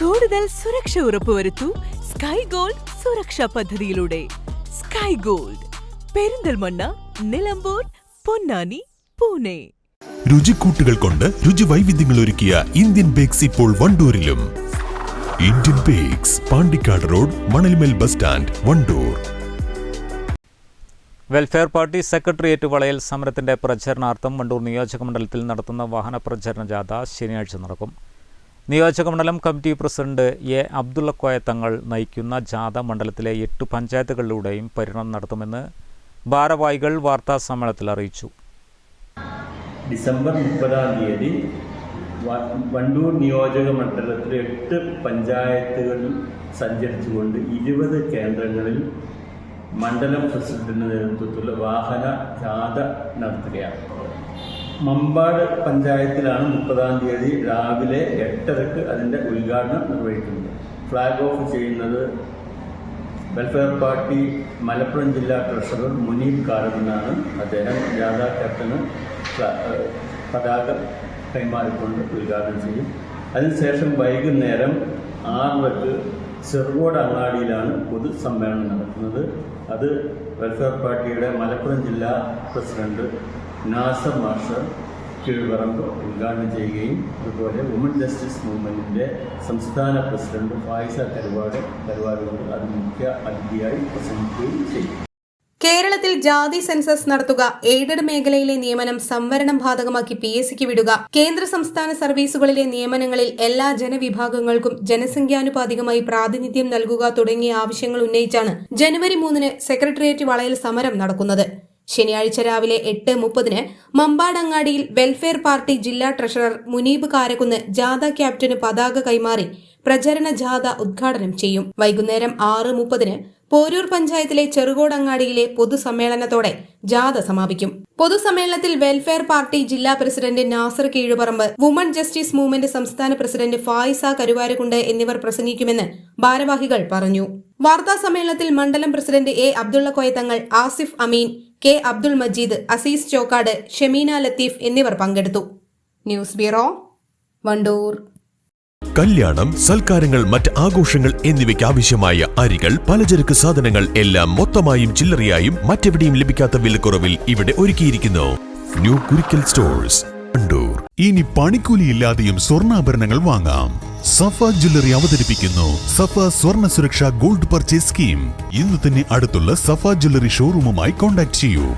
കൂടുതൽ സുരക്ഷ ഉറപ്പുവരുത്തൂ sky gold സുരക്ഷാ പദ്ധതിയിലൂടെ. Sky gold Perinthalmanna Nilambur Ponnani Pune. രുചിക്കൂട്ടുകൾ കൊണ്ട് രുചി വൈവിധ്യങ്ങൾ ഒരുക്കിയ ഇന്ത്യൻ ബേക്സ് ഇപ്പോൾ വണ്ടൂരിലും. Indian bakes Pandikkad road Manalmel bus stand Wandoor. Welfare party secretariat വളയൽ സമരത്തിന്റെ പ്രചരണാർത്ഥം വണ്ടൂർ നിയോജക മണ്ഡലത്തിൽ നടത്തുന്ന വാഹന പ്രചരണ ജാഥ ശനിയാഴ്ച നടക്കും. നിയോജക മണ്ഡലം committee president A Abdulla Koya Thangal നയിക്കുന്ന ജാഥ മണ്ഡലത്തിലെ എട്ട് പഞ്ചായത്തുകളിലൂടെയും പര്യടനം നടത്തുമെന്ന് ഭാരവാഹികൾ വാർത്താ സമ്മേളനത്തിൽ അറിയിച്ചു. ഡിസംബർ മുപ്പതാം തീയതി വണ്ടൂർ നിയോജക മണ്ഡലത്തിലെ എട്ട് പഞ്ചായത്തുകളിൽ സഞ്ചരിച്ചുകൊണ്ട് ഇരുപത് കേന്ദ്രങ്ങളിൽ മണ്ഡലം പ്രസിഡന്റിന്റെ നേതൃത്വത്തിലുള്ള വാഹന ജാഥ നടത്തുകയാണ്. മമ്പാട് പഞ്ചായത്തിലാണ് മുപ്പതാം തീയതി രാവിലെ എട്ടരക്ക് അതിന്റെ ഉദ്ഘാടനം നിർവഹിക്കുന്നത്. ഫ്ലാഗ് ഓഫ് ചെയ്യുന്നത് വെൽഫെയർ പാർട്ടി മലപ്പുറം ജില്ലാ ട്രഷറർ മുനീബ് കാരമെന്നാണ് അദ്ദേഹം ജാഥാ ക്യാപ്റ്റന് പതാക കൈമാറിക്കൊണ്ട് ഉദ്ഘാടനം ചെയ്യും. അതിനുശേഷം വൈകുന്നേരം ആറരക്ക് ചെറുകോട് അങ്ങാടിയിലാണ് പൊതുസമ്മേളനം നടക്കുന്നത്. അത് വെൽഫെയർ പാർട്ടിയുടെ മലപ്പുറം ജില്ലാ പ്രസിഡന്റ് നാസർ മാഷർ കീഴ്പറമ്പ് ഉദ്ഘാടനം ചെയ്യുകയും അതുപോലെ വുമൺ ജസ്റ്റിസ് മൂവ്മെന്റിന്റെ സംസ്ഥാന പ്രസിഡന്റ് ഫായിസ കരുവാട് കരുവാടുകൊണ്ട് അത് മുഖ്യ അതിഥിയായി പ്രസംഗിക്കുകയും ചെയ്യും. കേരളത്തിൽ ജാതി സെൻസസ് നടത്തുക എയ്ഡഡ് മേഖലയിലെ നിയമനം സംവരണം ബാധകമാക്കി പി എസ് സിക്ക് വിടുക കേന്ദ്ര സംസ്ഥാന സർവീസുകളിലെ നിയമനങ്ങളിൽ എല്ലാ ജനവിഭാഗങ്ങൾക്കും ജനസംഖ്യാനുപാതികമായി പ്രാതിനിധ്യം നൽകുക തുടങ്ങിയ ആവശ്യങ്ങൾ ഉന്നയിച്ചാണ് ജനുവരി മൂന്നിന് സെക്രട്ടേറിയറ്റ് വളയൽ സമരം നടക്കുന്നത്. ശനിയാഴ്ച രാവിലെ എട്ട് മുപ്പതിന് മമ്പാടങ്ങാടിയിൽ വെൽഫെയർ പാർട്ടി ജില്ലാ ട്രഷറർ മുനീബ് കാരക്കുന്ന് ജാഥ ക്യാപ്റ്റന് പതാക കൈമാറി പ്രചരണ ജാഥ ഉദ്ഘാടനം ചെയ്യും. വൈകുന്നേരം ആറ് മുപ്പതിന് പോരൂർ പഞ്ചായത്തിലെ ചെറുകോടങ്ങാടിയിലെ പൊതുസമ്മേളനത്തോടെ ജാഥ സമാപിക്കും. പൊതുസമ്മേളനത്തിൽ വെൽഫെയർ പാർട്ടി ജില്ലാ president Nasar Keezhuparamba woman justice movement സംസ്ഥാന പ്രസിഡന്റ് ഫായിസ കരുവാരക്കുണ്ട് എന്നിവർ പ്രസംഗിക്കുമെന്ന് ഭാരവാഹികൾ പറഞ്ഞു. വാർത്താ സമ്മേളനത്തിൽ മണ്ഡലം president A Abdulla Koyathangal Asif Ameen K Abdul Majeed Azeez Chokkad Shemeena Latheef എന്നിവർ പങ്കെടുത്തു. News bureau Wandoor. കല്യാണം സൽക്കാരങ്ങൾ മറ്റ് ആഘോഷങ്ങൾ എന്നിവയ്ക്ക് ആവശ്യമായ അരികൾ പലചരക്ക് സാധനങ്ങൾ എല്ലാം മൊത്തമായും ചില്ലറയായും മറ്റെവിടെയും ലഭിക്കാത്ത വിലക്കുറവിൽ ഇവിടെ ഒരുക്കിയിരിക്കുന്നു. ന്യൂ കുരിക്കൽ സ്റ്റോഴ്സ് കണ്ടൂർ ഇനി പണിക്കൂലിയില്ലാതെയും സ്വർണാഭരണങ്ങൾ വാങ്ങാം. സഫ ജ്വല്ലറി അവതരിപ്പിക്കുന്നു. സഫ സ്വർണ സുരക്ഷ ഗോൾഡ് പർച്ചേസ് സ്കീം. ഇന്ന് തന്നെ അടുത്തുള്ള സഫ ജ്വല്ലറി ഷോറൂമുമായി കോൺടാക്ട് ചെയ്യൂ.